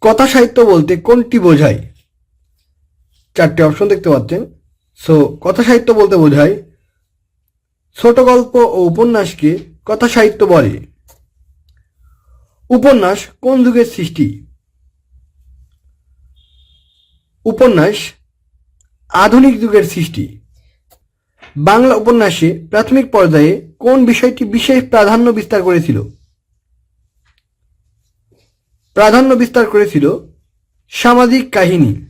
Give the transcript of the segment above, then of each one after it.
কথা সাহিত্য বলতে কোনটি বোঝায়? চারটি অপশন দেখতে পাচ্ছেন। সো কথা সাহিত্য বলতে বোঝায়, ছোট গল্প ও উপন্যাসকে কথা সাহিত্য বলে। উপন্যাস কোন যুগের সৃষ্টি? উপন্যাস আধুনিক যুগের সৃষ্টি। বাংলা উপন্যাসে প্রাথমিক পর্যায়ে কোন বিষয়টি বিশেষ প্রাধান্য বিস্তার করেছিল? প্রাধান্য বিস্তার করেছিল সামাজিক কাহিনী।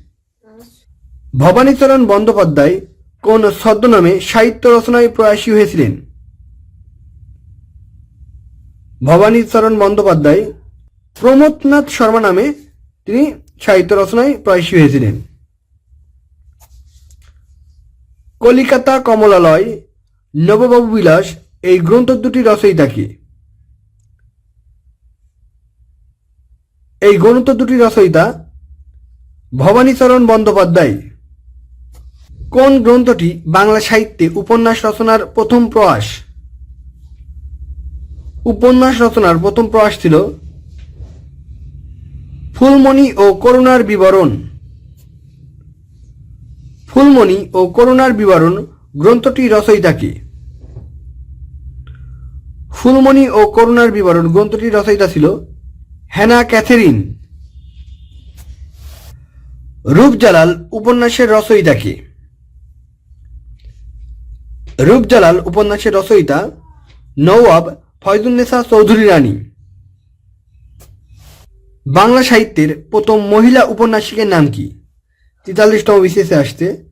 ভবানীচরণ বন্দ্যোপাধ্যায় কোন ছদ্মনামে সাহিত্য রচনায় প্রয়াসী হয়েছিলেন? ভবানীচরণ বন্দ্যোপাধ্যায়, প্রমোদনাথ শর্মা নামে তিনি সাহিত্য রচনায় প্রয়াসী হয়েছিলেন। কলিকাতা কমলালয়, নববাবু বিলাস, এই গ্রন্থ দুটি রচয়িতাকে। এই গ্রন্থ দুটি রচয়িতা ভবানীচরণ বন্দ্যোপাধ্যায়। কোন গ্রন্থটি বাংলা সাহিত্যে উপন্যাস রচনার প্রথম প্রয়াস? উপন্যাস রচনার প্রথম প্রয়াস ছিল ফুলমণি ও করুণার বিবরণ। ফুলমণি ও করুণার বিবরণ গ্রন্থটি রচয়িতাকে ফুলমণি ও করুণার বিবরণ গ্রন্থটি রচয়িতা ছিল হ্যানা ক্যাথেরিন। রূপজালাল উপন্যাসের রচয়িতা রচয়িতাকে রূপজালাল উপন্যাসের রচয়িতা নওয়াব ফয়জুন্নেসা চৌধুরী রানী। বাংলা সাহিত্যের প্রথম মহিলা উপন্যাসিকের নাম কি? তেতাল্লিশতম বিশেষে আসতে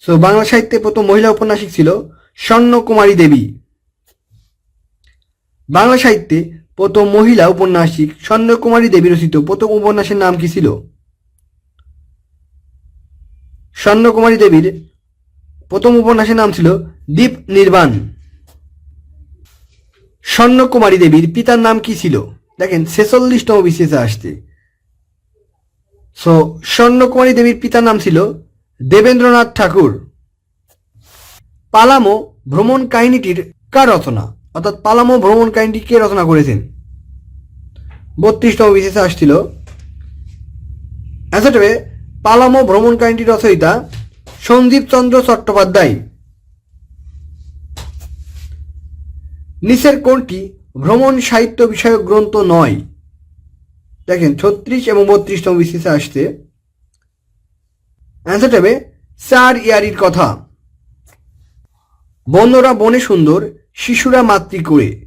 সো বাংলা সাহিত্যে প্রথম মহিলা উপন্যাসিক ছিল স্বর্ণ কুমারী দেবী। বাংলা সাহিত্যে প্রথম মহিলা উপন্যাসিক স্বর্ণকুমারী দেবী রচিত প্রথম উপন্যাসের নাম কি ছিল? স্বর্ণকুমারী দেবীর প্রথম উপন্যাসের নাম ছিল দীপ নির্বাণ। স্বর্ণকুমারী দেবীর পিতার নাম কি ছিল? দেখেন, ছেচল্লিশতম বিশেষে আসতে সো স্বর্ণকুমারী দেবীর পিতার নাম ছিল দেবেন্দ্রনাথ ঠাকুর। পালামো ভ্রমণ কাহিনীটির কার রচনা অর্থাৎ পালামো ভ্রমণ কাহিনীটি কে রচনা করেছেন? বত্রিশতম বিশেষে আসছিল। অ্যান্সার হবে পালামো ভ্রমণ কাহিনীটির রচয়িতা সঞ্জীব চন্দ্র চট্টোপাধ্যায়। নিচের কোনটি ভ্রমণ সাহিত্য বিষয়ক গ্রন্থ নয়। দেখেন, ছত্রিশ এবং বত্রিশতম বিশেষে আসছে। অ্যান্সার হবে চার ইয়ারির কথা। বন্যরা বনে সুন্দর শিশুরা মাতৃ করে।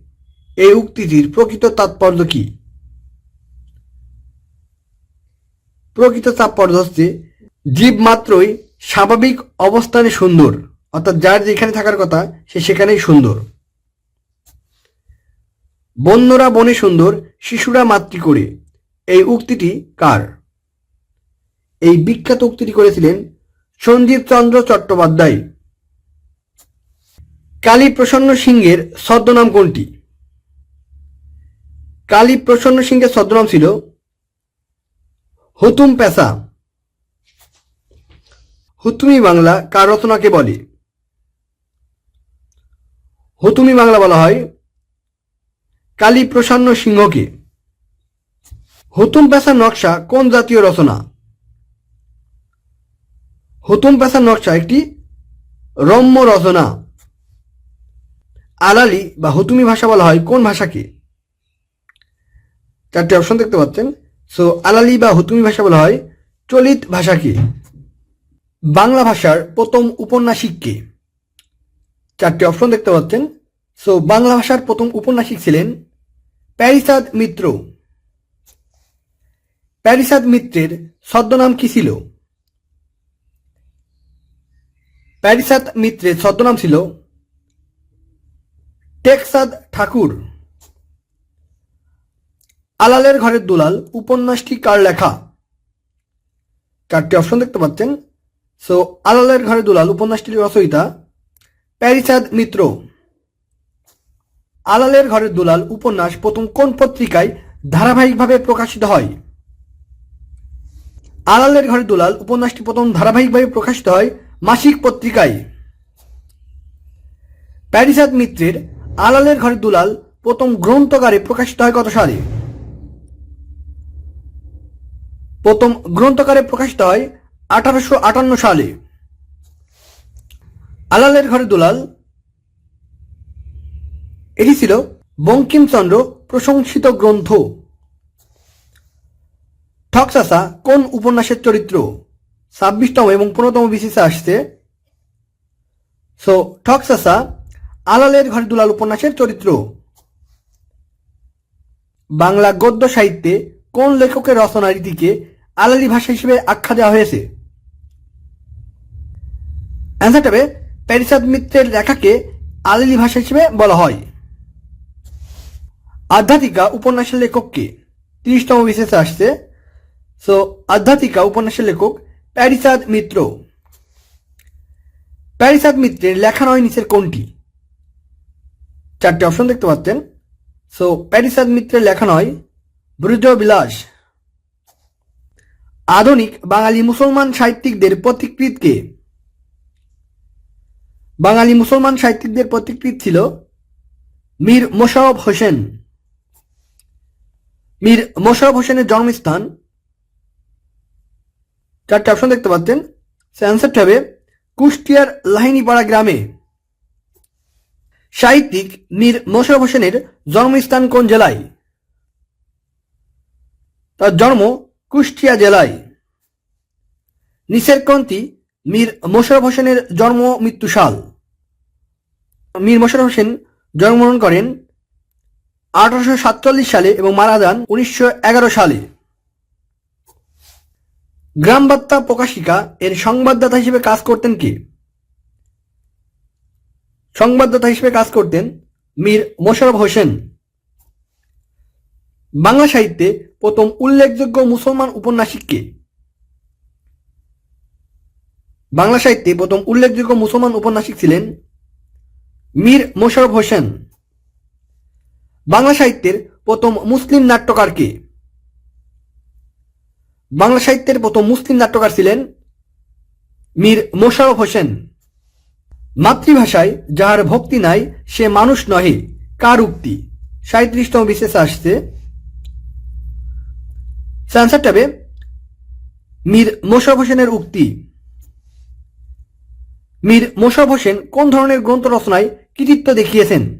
এই উক্তিটির প্রকৃত তাৎপর্য কি? প্রকৃত তাৎপর্য হচ্ছে, জীব মাত্রই স্বাভাবিক অবস্থানে সুন্দর, অর্থাৎ যার যেখানে থাকার কথা, সে সেখানেই সুন্দর। বন্যরা বনে সুন্দর, শিশুরা মাতৃ করে। এই উক্তিটি কার? এই বিখ্যাত উক্তিটি করেছিলেন সঞ্জীব চন্দ্র চট্টোপাধ্যায়। কালী প্রসন্ন সিংহের ছদ্মনাম কোনটি? কালী প্রসন্ন সিংহের ছদ্মনাম ছিল হুতুম পেশা হুতুমি বাংলা কার রচনাকে বলে? হুতুমি বাংলা বলা হয় কালী প্রসন্ন সিংহকে। হুতুম পেশার নকশা কোন জাতীয় রচনা? হুতুম পেশার নকশা একটি রম্য রচনা। আলালি বা হুতুমি ভাষা বলা হয়, কোন ভাষাকে চারটি অপশন দেখতে পাচ্ছেন। সো আলালি বা হুতুমি ভাষা বলা হয়, চলিত ভাষাকে বাংলা ভাষার প্রথম উপন্যাসিককে চারটি অপশন দেখতে পাচ্ছেন। সো বাংলা ভাষার প্রথম উপন্যাসিক ছিলেন প্যারিসাদ মিত্র। প্যারিসাদ মিত্রের ছদ্মনাম কি ছিল? প্যারিসাদ মিত্রের ছদ্মনাম ছিল টেকসাদ ঠাকুর। আলালের ঘরের দুলাল, উপন্যাসটি কার লেখা? চারটি অপশন দেখতে পাচ্ছেন। সো আলালের ঘরে দুলাল, উপন্যাসটির রচয়িতা প্যারিসাদ মিত্র। আলালের ঘরের দুলাল, উপন্যাস প্রথম কোন পত্রিকায় ধারাবাহিকভাবে প্রকাশিত হয়? আলালের ঘরে দুলাল, উপন্যাসটি প্রথম ধারাবাহিকভাবে প্রকাশিত হয় মাসিক পত্রিকায়। প্যারিসাদ মিত্রের আলালের ঘরে দুলাল প্রথম গ্রন্থকারে প্রকাশিত হয় কত সালে? প্রথম গ্রন্থকারে প্রকাশিত হয় আঠারোশো আটান্ন সালে। আলালের ঘরে দুলাল, এটি ছিল বঙ্কিমচন্দ্র প্রশংসিত গ্রন্থ। ঠকসাসা কোন উপন্যাসের চরিত্র? ছাব্বিশতম এবং পনেরোতম বিসিসে আসছে। সো ঠকসাসা আলালের ঘরে দুলাল উপন্যাসের চরিত্র। বাংলা গদ্য সাহিত্যে কোন লেখকের রচনা রীতিকে আলালি ভাষা হিসেবে আখ্যা দেওয়া হয়েছে? প্যারিসাদ মিত্রের লেখাকে আলালি ভাষা হিসেবে বলা হয়। আধ্যাত্মিকা উপন্যাসের লেখককে তিরিশতম বিশেষে আসছে। সো আধ্যাত্মিকা উপন্যাসের লেখক প্যারিসাদ মিত্র। প্যারিসাদ মিত্রের লেখা নয় নিচের কোনটি? চারটি অপশন দেখতে পাচ্ছেন। সো প্যারিসাদ মিত্রের লেখা নয় ব্রজ বিলাস। আধুনিক বাঙালি মুসলমান সাহিত্যিকদের পথিকৃতকে বাঙালি মুসলমান সাহিত্যিকদের পথিকৃত ছিল মীর মোশারফ হোসেন। মীর মোশারফ হোসেনের জন্মস্থান। চারটে অপশন দেখতে পাচ্ছেন। সে অ্যান্সারটা হবে কুষ্টিয়ার লাহিনীপাড়া গ্রামে। সাহিত্যিক মীর মোশারফ হোসেনের জন্মস্থান কোন জেলায়? তার জন্ম কুষ্টিয়া জেলায়। নিসের কন্তি মীর মোশারফ হোসেনের জন্ম মৃত্যু সাল। মীর মোশারফ হোসেন জন্মগ্রহণ করেন আঠারোশো সাতচল্লিশ সালে এবং মারা যান উনিশশো এগারো সালে। গ্রাম বার্তা প্রকাশিকা এর সংবাদদাতা হিসেবে কাজ করতেন কে? সংবাদদাতা হিসেবে কাজ করতেন মীর মোশারফ হোসেন। বাংলা সাহিত্যে প্রথম উল্লেখযোগ্য মুসলমান উপন্যাসিক কে বাংলা সাহিত্যে প্রথম উল্লেখযোগ্য মুসলমান উপন্যাসিক ছিলেন মীর মোশারফ হোসেন। বাংলা সাহিত্যের প্রথম মুসলিম নাট্যকার কে বাংলা সাহিত্যের প্রথম মুসলিম নাট্যকার ছিলেন মীর মোশারফ হোসেন। মাতৃভাষায় যাহার ভক্তি নাই, সে মানুষ নহে। কার উক্তি? সাঁত্রিশতম বিশেষ আসছে। আনসারটা হবে মীর মোশারফ হোসেনের উক্তি। মীর মোশারফ হোসেন কোন ধরনের গ্রন্থ রচনায় কৃতিত্ব দেখিয়েছেন?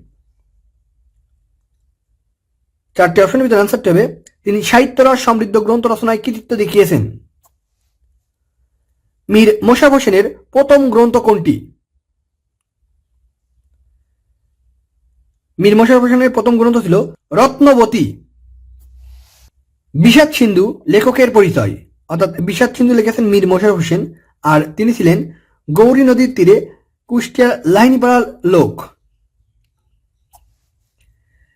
চারটি অপশনের ভিতরে আনসারটা হবে তিনি সাহিত্যরস সমৃদ্ধ গ্রন্থ রচনায় কৃতিত্ব দেখিয়েছেন। মীর মোশারফ হোসেনের প্রথম গ্রন্থ কোনটি? মীর মোশারফ হোসেনের প্রথম গ্রন্থ ছিল রত্নবতী। বিষাদ সিন্ধু লেখকের পরিচয়। অর্থাৎ বিষাদ সিন্ধু লিখেছেন মীর মোশারফ হোসেন আর তিনি ছিলেন গৌরী নদীর তীরে কুষ্টিয়া লাহিনীপাড়ার লোক।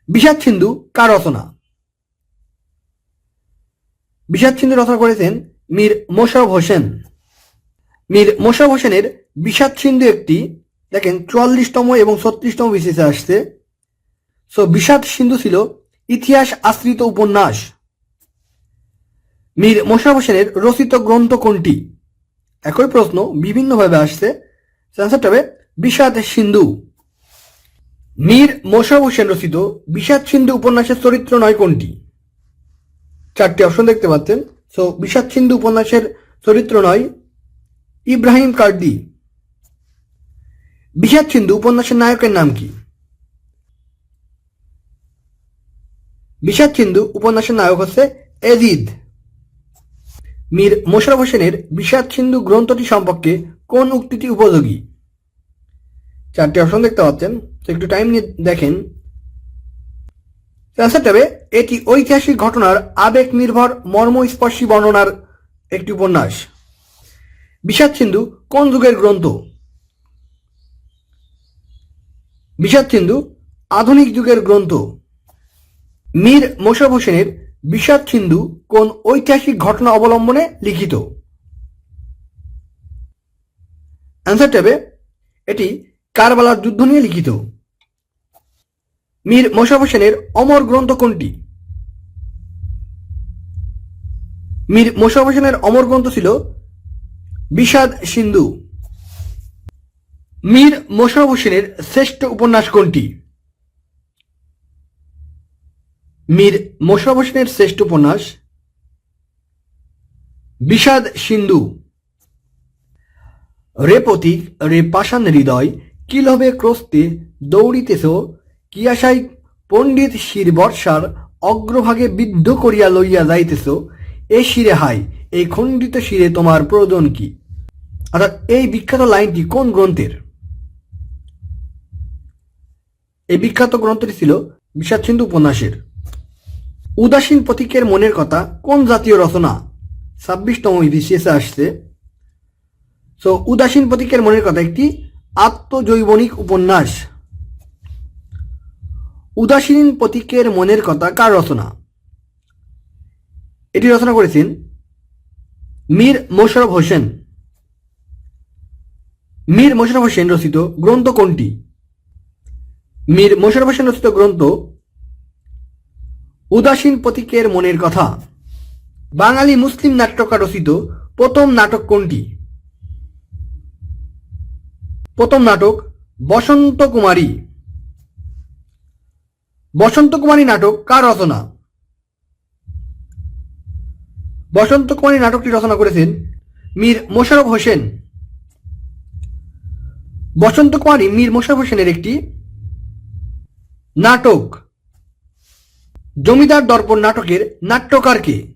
বিষাদ সিন্ধু কার রচনা? বিষাদ সিন্ধু রচনা করেছেন মীর মোশারফ হোসেন। মীর মোশারফ হোসেনের বিষাদ সিন্ধু একটি, দেখেন চুয়াল্লিশতম এবং ছত্রিশতম বিশেষে আসছে। সো বিষাদ সিন্ধু ছিল ইতিহাস আশ্রিত উপন্যাস। মীর মোশারফ হোসেনের রচিত গ্রন্থ কোনটি? একই প্রশ্ন বিভিন্নভাবে আসছে। হবে বিষাদ সিন্ধু মীর মোশারফ হোসেন রচিত বিষাদ সিন্ধু উপন্যাসের চরিত্র নয় কোনটি? চারটি অপশন দেখতে পাচ্ছেন। সো বিষাদ সিন্ধু উপন্যাসের চরিত্র নয়, ইব্রাহিম কার্ডি বিষাদ সিন্ধু উপন্যাসের নায়কের নাম কি? বিষাদ সিন্ধু উপন্যাসের নায়ক হচ্ছে এজিদ। মীর মোশারফ হোসেনের বিষাদ সিন্ধু গ্রন্থটি সম্পর্কে কোন উক্তিটি উপযোগী? চারটি অপশন দেখতে পাচ্ছেন একটু টাইম নিয়ে দেখেন। এটি ঐতিহাসিক ঘটনার আবেগ নির্ভর মর্মস্পর্শী বর্ণনার একটি উপন্যাস। বিষাদ সিন্ধু কোন যুগের গ্রন্থ? বিষাদ সিন্ধু আধুনিক যুগের গ্রন্থ। মীর মোশারফ হোসেনের বিষাদ সিন্ধু কোন ঐতিহাসিক ঘটনা অবলম্বনে লিখিত? অ্যান্সারটা হবে এটি কারবালার যুদ্ধ নিয়ে লিখিত। মীর মোশারফ হোসেনের অমর গ্রন্থ কোনটি? মীর মোশারফ হোসেনের অমর গ্রন্থ ছিল বিষাদ সিন্ধু। মীর মোশারফ হোসেনের শ্রেষ্ঠ উপন্যাস কোনটি? মীর মোশারফ হোসেনের শ্রেষ্ঠ উপন্যাস, বিষাদ সিন্ধু। রে পথিক রে পাষাণ হৃদয়, কি লবে ক্রস্তে দৌড়িতেছ কি আশাই পণ্ডিত শির বর্ষার অগ্রভাগে বিদ্ধ করিয়া লইয়া যাইতেছ, এ শিরে হাই এই খণ্ডিত শিরে তোমার প্রয়োজন কি? অর্থাৎ এই বিখ্যাত লাইনটি কোন গ্রন্থের? এই বিখ্যাত গ্রন্থটি ছিল বিষাদ সিন্ধু উপন্যাসের। উদাসীন প্রতীকের মনের কথা কোন জাতীয় রচনা? ছাব্বিশতম বিসিএসে আসছে। সো উদাসীন প্রতীকের মনের কথা একটি আত্মজৈবনিক উপন্যাস। উদাসীন প্রতীকের মনের কথা কার রচনা? এটি রচনা করেছেন মীর মোশারফ হোসেন। মীর মোশারফ হোসেন রচিত গ্রন্থ কোনটি? মীর মোশারফ হোসেন রচিত গ্রন্থ উদাসীন প্রতীকের মনের কথা। বাঙালি মুসলিম নাট্যকার রচিত প্রথম নাটক কোনটি? প্রথম নাটক বসন্ত কুমারী। বসন্ত কুমারী নাটক কার রচনা? বসন্ত কুমারী নাটকটি রচনা করেছেন মীর মোশারফ হোসেন। বসন্ত কুমারী মীর মোশারফ হোসেনের একটি নাটক। জমিদার দর্পণ নাটকের নাট্যকার কে?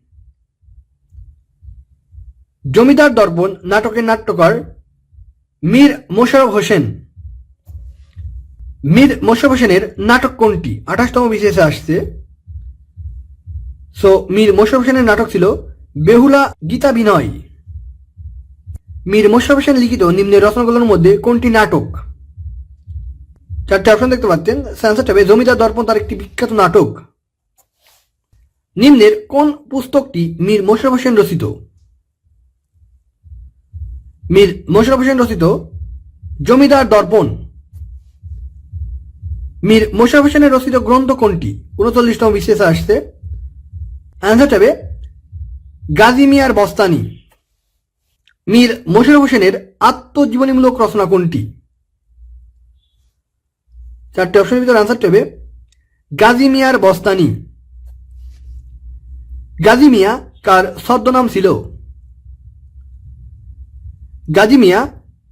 জমিদার দর্পণ নাটকের নাট্যকার মীর মোশারফ হোসেন। মীর মোশারফ হোসেনের নাটক কোনটি? আঠাশতম বিশেষে আসছে। সো মীর মোশারফ হোসেনের নাটক ছিল বেহুলা গীতা বিনয় মীর মোশারফ হোসেন লিখিত নিম্নের রচনাগুলোর মধ্যে কোনটি নাটক? চারটি অপশন দেখতে পাচ্ছেন। স্যান্সার জমিদার দর্পণ তার একটি বিখ্যাত নাটক। নিম্নের কোন পুস্তকটি মীর মোশারফ হোসেন রচিত? মীর মোশারফ হোসেন রচিত জমিদার দর্পণ। মীর মোশারফ হোসেনের রচিত গ্রন্থ কোনটি? উনচল্লিশতম বিশেষে আসছে। অ্যান্সার হবে গাজী মিয়ার বস্তানি। মীর মোশারফ হোসেনের আত্মজীবনীমূলক রচনা কোনটি? চারটে অপশনের ভিতরে আনসারটি হবে গাজী মিয়ার বস্তানি। গাজী মিয়া কার ছদ্মনাম ছিল? গাজী মিয়া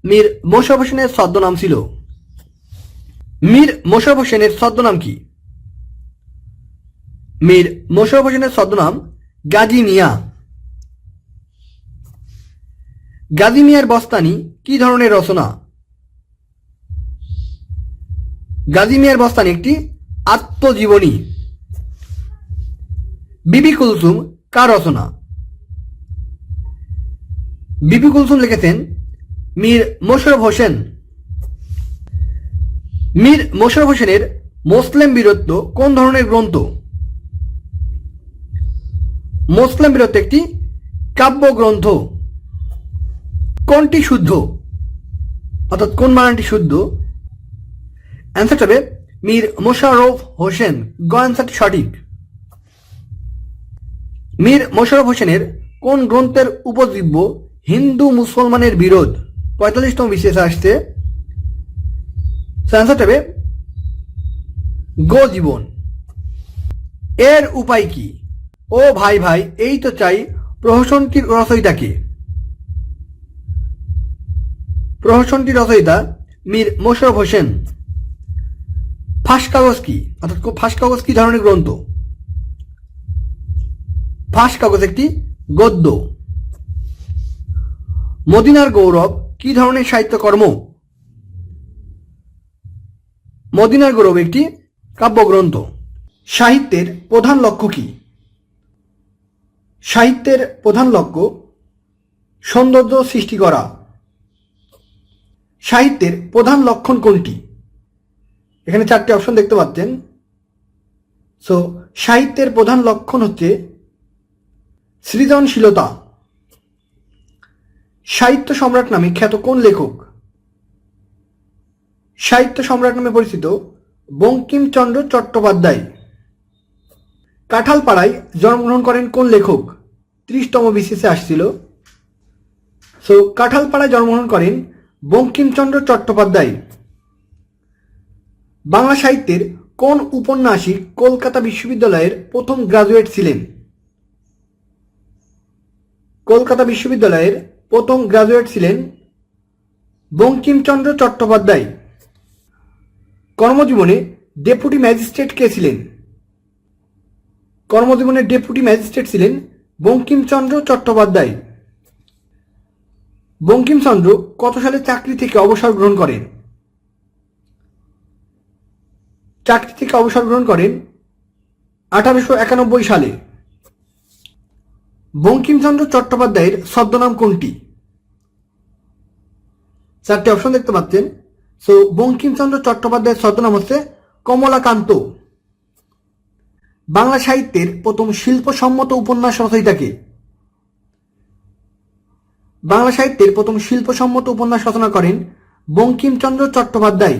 মীর মোশারফ হোসেনের ছদ্মনাম ছিল। মীর মোশারফ হোসেনের ছদ্মনাম কি? মীর মোশারফ হোসেনের ছদ্মনাম গাজী মিয়া। গাজী মিয়ার বস্তানি কি ধরনের রচনা? গাজী মিয়ার বস্তানি একটি আত্মজীবনী। বিবি কুলসুম কার রচনা? বিবি কুলসুম লিখেছেন মীর মোশারফ হোসেন। মীর মোশারফ হোসেনের মুসলিম বীরত্ব কোন ধরনের গ্রন্থ? মুসলিম বীরত্ব একটি কাব্যগ্রন্থ কোনটি শুদ্ধ? অর্থাৎ কোন মানানটি শুদ্ধ? অ্যান্সার হবে মীর মোশারফ হোসেন গ অ্যান্সারটি সঠিক। মীর মোশারফ হোসেনের কোন গ্রন্থের উপজীব্য হিন্দু মুসলমানের বিরোধ? পঁয়তাল্লিশতম বিশেষ আসছে। অ্যান্সার গো জীবন। এর উপায় কি? ও ভাই ভাই, এই তো চাই প্রহসনটির রচয়িতাকে প্রহসনটির রচয়িতা মীর মোশারফ হোসেন। ফাঁস কাগজ কি? অর্থাৎ ফাঁস কাগজ কি ধরনের গ্রন্থ? ফাঁস কাগজ একটি গদ্য। মদিনার গৌরব, কি ধরনের সাহিত্যকর্ম? মদিনার গৌরব একটি কাব্যগ্রন্থ। সাহিত্যের প্রধান লক্ষ্য কি? সাহিত্যের প্রধান লক্ষ্য, সৌন্দর্য সৃষ্টি করা। সাহিত্যের প্রধান লক্ষণ কোনটি? এখানে চারটি অপশন দেখতে পাচ্ছেন। সো সাহিত্যের প্রধান লক্ষণ হচ্ছে সৃজনশীলতা। সাহিত্য সম্রাট নামে খ্যাত কোন লেখক? সাহিত্য সম্রাট নামে পরিচিত বঙ্কিমচন্দ্র চট্টোপাধ্যায়। কাঁঠালপাড়ায় জন্মগ্রহণ করেন কোন লেখক? ত্রিশতম বিশেষে আসছিল। সো কাঁঠালপাড়ায় জন্মগ্রহণ করেন বঙ্কিমচন্দ্র চট্টোপাধ্যায়। বাংলা সাহিত্যের কোন উপন্যাসিক কলকাতা বিশ্ববিদ্যালয়ের প্রথম গ্রাজুয়েট ছিলেন? কলকাতা বিশ্ববিদ্যালয়ের প্রথম গ্রাজুয়েট ছিলেন বঙ্কিমচন্দ্র চট্টোপাধ্যায়। কর্মজীবনে ডেপুটি ম্যাজিস্ট্রেট কে ছিলেন? কর্মজীবনে ডেপুটি ম্যাজিস্ট্রেট ছিলেন বঙ্কিমচন্দ্র চট্টোপাধ্যায়। বঙ্কিমচন্দ্র কত সালে চাকরি থেকে অবসর গ্রহণ করেন? চাকরি থেকে অবসর গ্রহণ করেন আঠারোশো একানব্বই সালে। বঙ্কিমচন্দ্র চট্টোপাধ্যায়ের ছদ্মনাম কোনটি? চারটি অপশন দেখতে পাচ্ছেন। সো বঙ্কিমচন্দ্র চট্টোপাধ্যায়ের ছদ্মনাম হচ্ছে কমলাকান্ত। বাংলা সাহিত্যের প্রথম শিল্পসম্মত উপন্যাস রচয়িতাকে বাংলা সাহিত্যের প্রথম শিল্পসম্মত উপন্যাস রচনা করেন বঙ্কিমচন্দ্র চট্টোপাধ্যায়।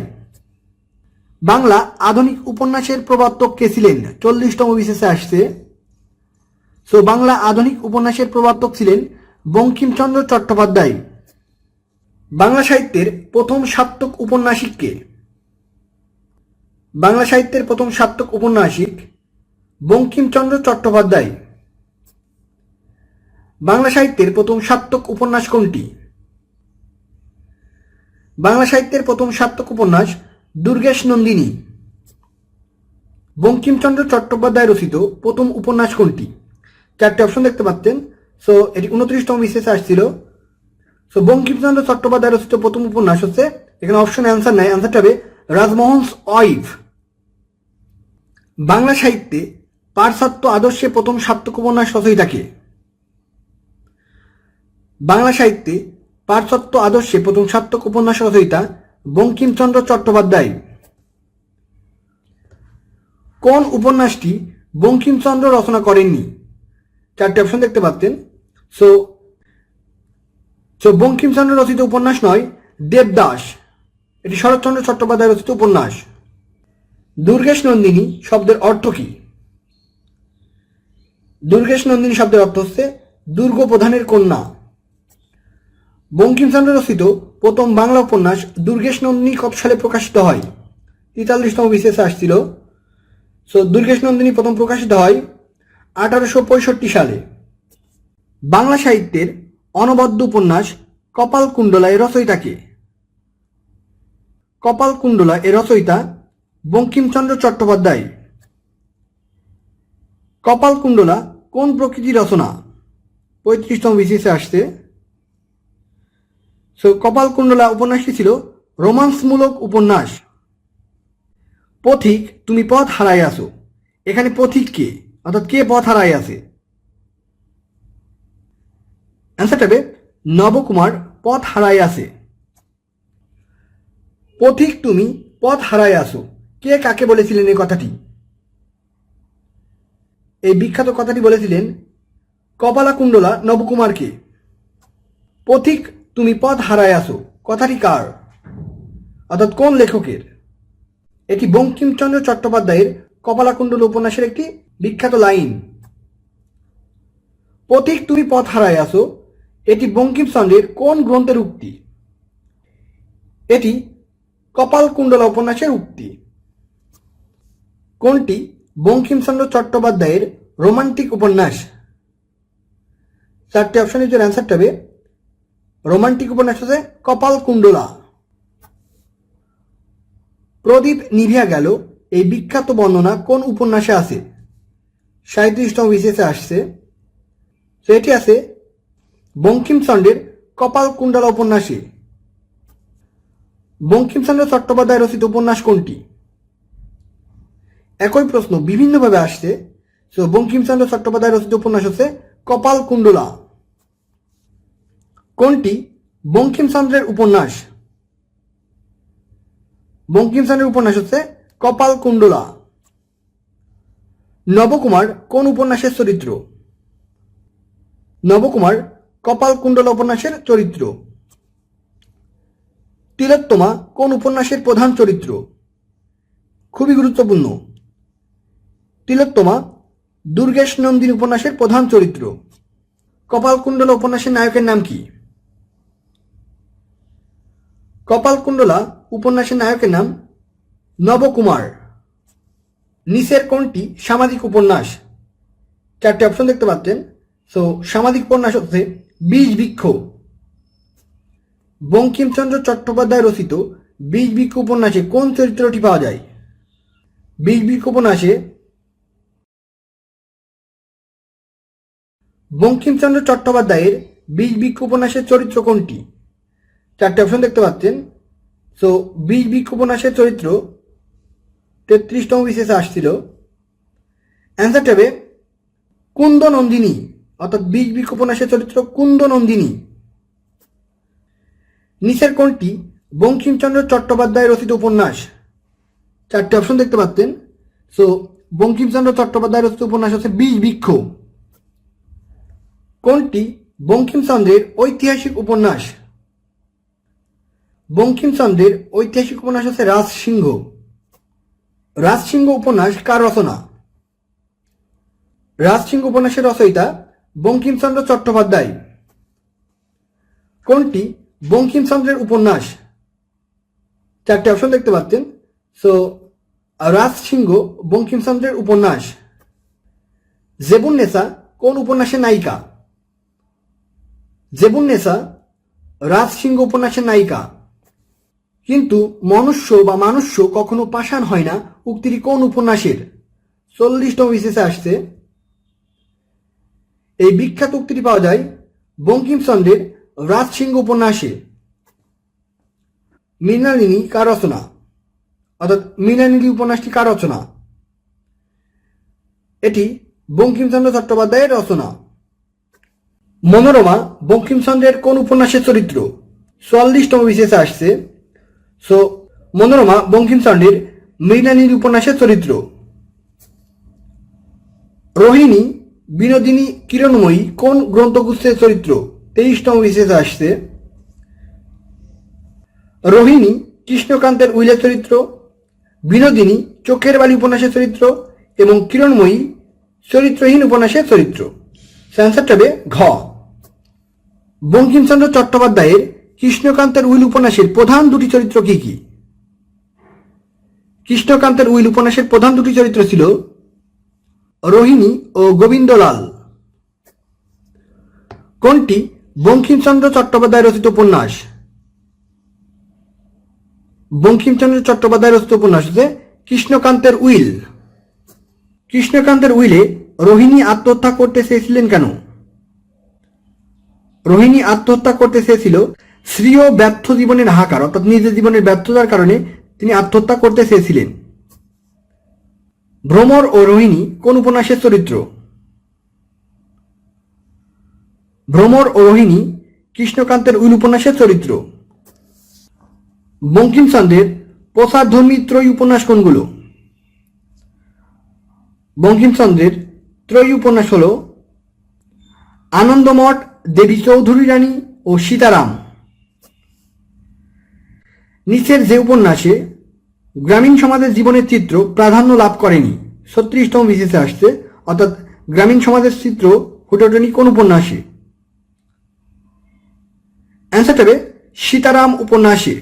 বাংলা আধুনিক উপন্যাসের প্রবর্তক কে ছিলেন? চল্লিশতম বিশেষে আসছে সো বাংলা আধুনিক উপন্যাসের প্রবর্তক ছিলেন বঙ্কিমচন্দ্র চট্টোপাধ্যায়। বাংলা সাহিত্যের প্রথম সাপ্তক উপন্যাসিক কে? বাংলা সাহিত্যের প্রথম সাপ্তক উপন্যাসিক বঙ্কিমচন্দ্র চট্টোপাধ্যায়। বাংলা সাহিত্যের প্রথম সাপ্তক উপন্যাস কোনটি? বাংলা সাহিত্যের প্রথম সাপ্তক উপন্যাস দুর্গেশ নন্দিনী। বঙ্কিমচন্দ্র চট্টোপাধ্যায় রচিত প্রথম উপন্যাস কোনটি? চারটি অপশন দেখতে পাচ্ছেন। সো এটি উনত্রিশতম বিশেষে আসছিল। সো বঙ্কিমচন্দ্র চট্টোপাধ্যায় রচিত প্রথম উপন্যাস হচ্ছে, এখানে অপশন অ্যান্সার নাই। অ্যান্সারটা হবে রাজমোহনস ওয়াইফ বাংলা সাহিত্যে পারসত্ব আদর্শে প্রথম সার্থক উপন্যাস রচয়িতাকে বাংলা সাহিত্যে পারসত্ব আদর্শে প্রথম সার্থক উপন্যাস রচয়িতা বঙ্কিমচন্দ্র চট্টোপাধ্যায়। কোন উপন্যাসটি বঙ্কিমচন্দ্র রচনা করেননি? চারটি অপশন দেখতে পাচ্ছেন। সো সো বঙ্কিমচন্দ্র রচিত উপন্যাস নয়, দেবদাস। এটি শরৎচন্দ্র চট্টোপাধ্যায় রচিত উপন্যাস। দুর্গেশ নন্দিনী শব্দের অর্থ কি? দুর্গেশ নন্দিনী শব্দের অর্থ হচ্ছে দুর্গ প্রধানের কন্যা। বঙ্কিমচন্দ্র রচিত প্রথম বাংলা উপন্যাস দুর্গেশ নন্দিনী কত সালে প্রকাশিত হয়। তেতাল্লিশতম বিশেষে আসছিল। সো দুর্গেশ নন্দিনী প্রথম প্রকাশিত হয় আঠারোশো পঁয়ষট্টি সালে। বাংলা সাহিত্যের অনবদ্য উপন্যাস কপাল কুণ্ডলা এর রচয়িতাকে। কপাল কুণ্ডলা এর রচয়িতা বঙ্কিমচন্দ্র চট্টোপাধ্যায়। কপাল কুণ্ডলা কোন প্রকৃতির রচনা? পঁয়ত্রিশতম বিশেষে আসছে। সো কপাল কুণ্ডলা উপন্যাসটি ছিল রোমান্সমূলক উপন্যাস। পথিক, তুমি পথ হারাই আসো এখানে পথিক কে? অর্থাৎ কে পথ হারাই আছে? অ্যান্সারটা হবে, নবকুমার পথ হারাই আছে। পথিক তুমি পথ হারাই আসো কে কাকে বলেছিলেন এই কথাটি? এই বিখ্যাত কথাটি বলেছিলেন কপালা কুণ্ডলা নবকুমারকে। পথিক তুমি পথ হারায় আসো কথাটি কার? অর্থাৎ কোন লেখকের? এটি বঙ্কিমচন্দ্র চট্টোপাধ্যায়ের কপালাকুণ্ডল উপন্যাসের একটি বিখ্যাত লাইন। পথিক তুমি পথ হারায় আসো এটি বঙ্কিমচন্দ্রের কোন গ্রন্থের উক্তি? এটি কপালকুণ্ডলা উপন্যাসের উক্তি। কোনটি বঙ্কিমচন্দ্র চট্টোপাধ্যায়ের রোমান্টিক উপন্যাস? চারটি অপশনের জন্য অ্যান্সারটা হবে, রোমান্টিক উপন্যাস হচ্ছে কপাল কুণ্ডলা প্রদীপ নিভিয়া গেল, এই বিখ্যাত বর্ণনা কোন উপন্যাসে আছে? সাঁত্রিশতম বিশেষে আসছে। এটি আছে বঙ্কিমচন্দ্রের কপাল কুণ্ডলা উপন্যাসে। বঙ্কিমচন্দ্র চট্টোপাধ্যায় রচিত উপন্যাস কোনটি? একই প্রশ্ন বিভিন্নভাবে আসছে। তো বঙ্কিমচন্দ্র চট্টোপাধ্যায় রচিত উপন্যাস হচ্ছে কপাল কুণ্ডলা কোনটি? বঙ্কিমচন্দ্রের উপন্যাস। বঙ্কিমচন্দ্রের উপন্যাস হচ্ছে কপাল কুণ্ডলা নবকুমার কোন উপন্যাসের চরিত্র? নবকুমার কপাল কুণ্ডলা উপন্যাসের চরিত্র। তিলোত্তমা কোন উপন্যাসের প্রধান চরিত্র? খুবই গুরুত্বপূর্ণ। তিলোত্তমা দুর্গেশ নন্দিনী উপন্যাসের প্রধান চরিত্র। কপালকুণ্ডলা উপন্যাসের নায়কের নাম কি? কপালকুণ্ডলা উপন্যাসের নায়কের নাম নবকুমার। নিচের কোনটি সামাজিক উপন্যাস। চারটি অপশন দেখতে পাচ্ছেন। সো সামাজিক উপন্যাস হচ্ছে বীজ বৃক্ষ। বঙ্কিমচন্দ্র চট্টোপাধ্যায় রচিত বীজ বৃক্ষ উপন্যাসে কোন চরিত্রটি পাওয়া যায়? বীজ বৃক্ষ উপন্যাসে বঙ্কিমচন্দ্র চট্টোপাধ্যায়ের বীজ বৃক্ষ উপন্যাসের চরিত্র কোনটি? চারটে অপশন দেখতে পাচ্ছেন। সো বীজ বৃক্ষ উপন্যাসের চরিত্র তেত্রিশতম বিশেষে আসছিল। অ্যান্সার হবে কুন্দ নন্দিনী অর্থাৎ বীজ বৃক্ষ উপন্যাসের চরিত্র কুন্দ নন্দিনী নিচের কোনটি বঙ্কিমচন্দ্র চট্টোপাধ্যায় রচিত উপন্যাস। চারটি অপশন দেখতে পাচ্ছেন। সো বঙ্কিমচন্দ্র চট্টোপাধ্যায় রচিত উপন্যাস হচ্ছে বীজ বৃক্ষ। কোনটি বঙ্কিমচন্দ্রের ঐতিহাসিক উপন্যাস। বঙ্কিমচন্দ্রের ঐতিহাসিক উপন্যাস হচ্ছে রাজসিংহ। রাজসিংহ উপন্যাস কার রচনা? রাজসিংহ উপন্যাসের রচয়িতা বঙ্কিমচন্দ্র চট্টোপাধ্যায়। কোনটি? বঙ্কিমচন্দ্রের উপন্যাস। চারটে অপশন দেখতে পাচ্ছেন। সো রাজসিংহ, বঙ্কিমচন্দ্রের উপন্যাস। জেবুন নেসা কোন উপন্যাসের নায়িকা? জেবুন নেসা রাজসিংহ উপন্যাসের নায়িকা। কিন্তু মনুষ্য বা মানুষ্য কখনো পাষাণ হয় না, উক্তিটি কোন উপন্যাসের? চল্লিশতম বিশেষে আসছে। এই বিখ্যাত উক্তিটি পাওয়া যায় বঙ্কিমচন্দ্রের রাজসিংহ উপন্যাসে। মৃণালিনী কার রচনা? অর্থাৎ মৃণালিনী উপন্যাসটি কার রচনা? এটি বঙ্কিমচন্দ্র চট্টোপাধ্যায়ের রচনা। মনোরমা বঙ্কিমচন্দ্রের কোন উপন্যাসের চরিত্র? চুয়াল্লিশতম বিশেষে আসছে। সো মনোরমা বঙ্কিমচন্দ্রের মৃণালিনী উপন্যাসের চরিত্র। রোহিণী বিনোদিনী কিরণময়ী কোন গ্রন্থগুচ্ছের চরিত্র? তেইশতম বিশেষে আসছে। রোহিণী কৃষ্ণকান্তের উইলের চরিত্র। বিনোদিনী চোখের বালি উপন্যাসের চরিত্র এবং কিরণময়ী চরিত্রহীন উপন্যাসের চরিত্র। অ্যান্সারটা হবে ঘ। বঙ্কিমচন্দ্র চট্টোপাধ্যায়ের কৃষ্ণকান্তের উইল উপন্যাসের প্রধান দুটি চরিত্র কি কি? কৃষ্ণকান্তের উইল উপন্যাসের প্রধান দুটি চরিত্র ছিল রোহিণী ও গোবিন্দলাল। কোনটি? বঙ্কিমচন্দ্র চট্টোপাধ্যায় রচিত উপন্যাস। বঙ্কিমচন্দ্র চট্টোপাধ্যায় রচিত উপন্যাস হচ্ছে কৃষ্ণকান্তের উইল। কৃষ্ণকান্তের উইলে রোহিণী আত্মহত্যা করতে চেয়েছিলেন কেন? রোহিণী আত্মহত্যা করতে চেয়েছিল শ্রীয় ব্যর্থ জীবনের হাহাকার, অর্থাৎ নিজের জীবনের ব্যর্থতার কারণে তিনি আত্মহত্যা করতে চেয়েছিলেন। ভ্রমর ও রোহিণী, কোন উপন্যাসের চরিত্র? ভ্রমর ও রোহিণী, কৃষ্ণকান্তের উইল উপন্যাসের চরিত্র। বঙ্কিমচন্দ্রের প্রসারধর্মী ত্রয়ী উপন্যাস কোনগুলো? বঙ্কিমচন্দ্রের ত্রয়ী উপন্যাস হল, আনন্দমঠ, দেবী চৌধুরী রানী ও সীতারাম। নিচের যে উপন্যাসে গ্রামীণ সমাজের জীবনের চিত্র প্রাধান্য লাভ করেনি, ছত্রিশতম বিশেষে আসছে, অর্থাৎ গ্রামীণ সমাজের চিত্র ফুটে ওঠেনি কোন উপন্যাসে। অ্যান্সার হবে সীতারাম উপন্যাসে।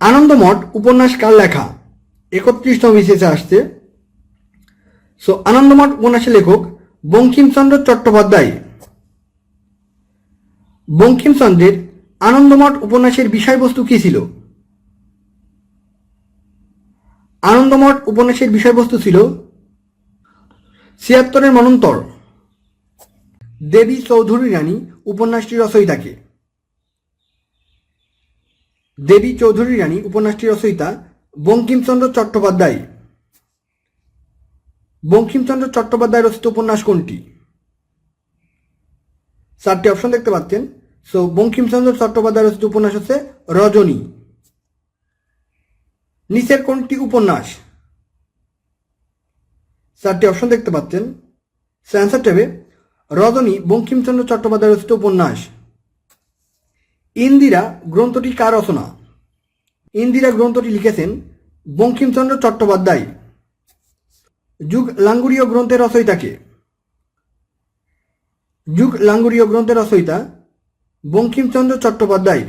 আনন্দমঠ উপন্যাস কার লেখা? একত্রিশতম বিশেষে আসছে। সো আনন্দমঠ উপন্যাসের লেখক বঙ্কিমচন্দ্র চট্টোপাধ্যায়। বঙ্কিমচন্দ্রের আনন্দমঠ উপন্যাসের বিষয়বস্তু কী ছিল? আনন্দমঠ উপন্যাসের বিষয়বস্তু ছিল ছিয়াত্তরের মনন্তর। দেবী চৌধুরী রানী উপন্যাসটি রচয়িতাকে। দেবী চৌধুরী রানী উপন্যাসটি রচয়িতা বঙ্কিমচন্দ্র চট্টোপাধ্যায়। বঙ্কিমচন্দ্র চট্টোপাধ্যায় রচিত উপন্যাস কোনটি? চারটি অপশন দেখতে পাচ্ছেন। সো বঙ্কিমচন্দ্র চট্টোপাধ্যায় রচিত উপন্যাস হচ্ছে রজনী নিচের কোনটি উপন্যাস চারটি অপশন দেখতে পাচ্ছেন। অ্যান্সার টেবে রজনী বঙ্কিমচন্দ্র চট্টোপাধ্যায় রচিত উপন্যাস ইন্দিরা গ্রন্থটি কার রচনা ইন্দিরা গ্রন্থটি লিখেছেন বঙ্কিমচন্দ্র চট্টোপাধ্যায় যুগ লাঙ্গুরীয় গ্রন্থের রচয়িতাকে যুগ লাঙ্গুরীয় গ্রন্থের রচয়িতা বঙ্কিমচন্দ্র চট্টোপাধ্যায়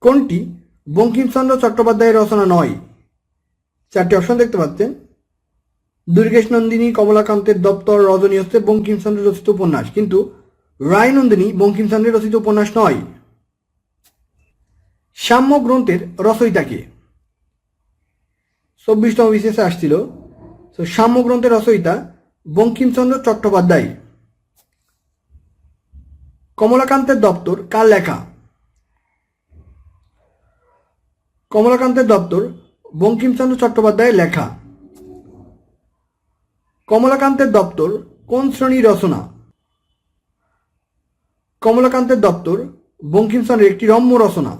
কোনটি? বঙ্কিমচন্দ্র চট্টোপাধ্যায়ের রচনা নয়। চারটি অপশন দেখতে পাচ্ছেন। দুর্গেশ নন্দিনী, কমলাকান্তের দপ্তর, রজনী হচ্ছে বঙ্কিমচন্দ্রের রচিত উপন্যাস। কিন্তু রায়নন্দিনী বঙ্কিমচন্দ্রের রচিত উপন্যাস নয়। সাম্য গ্রন্থের রচয়িতাকে চব্বিশতম বিশেষে আসছিল। তো সাম্য গ্রন্থের রচয়িতা বঙ্কিমচন্দ্র চট্টোপাধ্যায়। কমলাকান্তের দপ্তর কার লেখা? কমলাকান্তের দপ্তর বঙ্কিমচন্দ্র চট্টোপাধ্যায়ের লেখা। কমলাকান্তের দপ্তর কোন শ্রেণির রচনা? কমলাকান্তের দপ্তর বঙ্কিমচন্দ্রের একটি রম্য রচনা।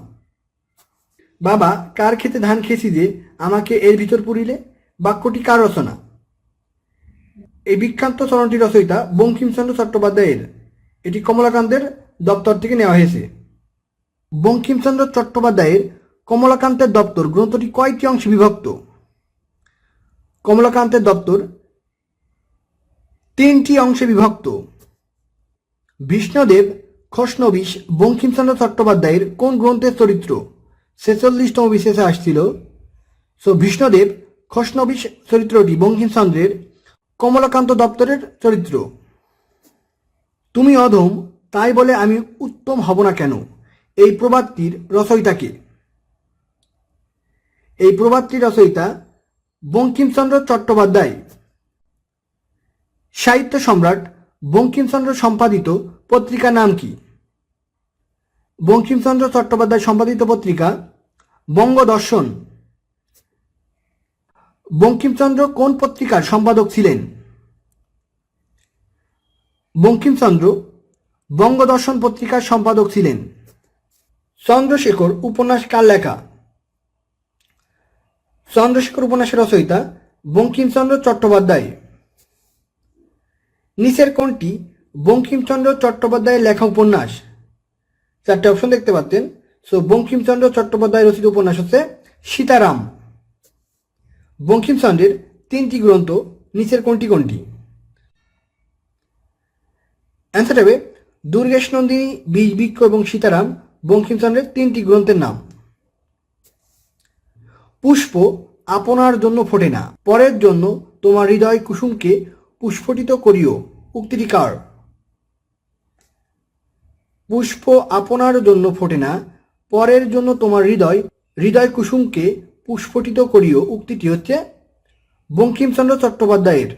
বাবা, কার খেতে ধান খেয়েছি যে আমাকে এর ভিতর পুরিলে বাক্যটি কার রচনা? এই বিখ্যাত চরণটি রচয়িতা বঙ্কিমচন্দ্র চট্টোপাধ্যায়ের। এটি কমলাকান্তের দপ্তর থেকে নেওয়া হয়েছে। বঙ্কিমচন্দ্র চট্টোপাধ্যায়ের কমলাকান্তের দপ্তর গ্রন্থটি কয়টি অংশে বিভক্ত? কমলাকান্তের দপ্তর তিনটি অংশে বিভক্ত। বিষ্ণুদেব খসনবিশ বঙ্কিমচন্দ্র চট্টোপাধ্যায়ের কোন গ্রন্থের চরিত্র? ছেচল্লিশতম বিশেষে আসছিল। সো, বিষ্ণুদেব খসনবিশ চরিত্রটি বঙ্কিমচন্দ্রের কমলাকান্ত দপ্তরের চরিত্র। তুমি অধম, তাই বলে আমি উত্তম হব না কেন? এই প্রবাদটির রচয়িতা রচয়িতাকে এই প্রবাদটির রচয়িতা বঙ্কিমচন্দ্র চট্টোপাধ্যায়। সাহিত্য সম্রাট বঙ্কিমচন্দ্র সম্পাদিত পত্রিকার নাম কি? বঙ্কিমচন্দ্র চট্টোপাধ্যায় সম্পাদিত পত্রিকা বঙ্গদর্শন। বঙ্কিমচন্দ্র কোন পত্রিকার সম্পাদক ছিলেন? বঙ্কিমচন্দ্র বঙ্গদর্শন পত্রিকার সম্পাদক ছিলেন। চন্দ্রশেখর উপন্যাস কার লেখা? চন্দ্রশেখর উপন্যাসের রচয়িতা বঙ্কিমচন্দ্র চট্টোপাধ্যায়। নিচের কোনটি বঙ্কিমচন্দ্র চট্টোপাধ্যায়ের লেখা উপন্যাস। চারটে অপশন দেখতে পাচ্ছেন। সো বঙ্কিমচন্দ্র চট্টোপাধ্যায় রচিত উপন্যাস হচ্ছে সীতারাম। বঙ্কিমচন্দ্রের তিনটি গ্রন্থ নিচের কোনটি কোনটি? অ্যান্সার হবে, দুর্গেশ নন্দিনী বীজ বৃক্ষ এবং সীতারাম বঙ্কিমচন্দ্রের তিনটি গ্রন্থের নাম। পুষ্প আপনার জন্য ফোটে না, পরের জন্য তোমার হৃদয় কুসুমকে পুষ্পটিত করিও। উক্তিটি কার? পুষ্প আপনার জন্য ফোটে না, পরের জন্য তোমার হৃদয় হৃদয় কুসুমকে পুষ্পটিত করিও। উক্তিটি হচ্ছে বঙ্কিমচন্দ্র চট্টোপাধ্যায়ের।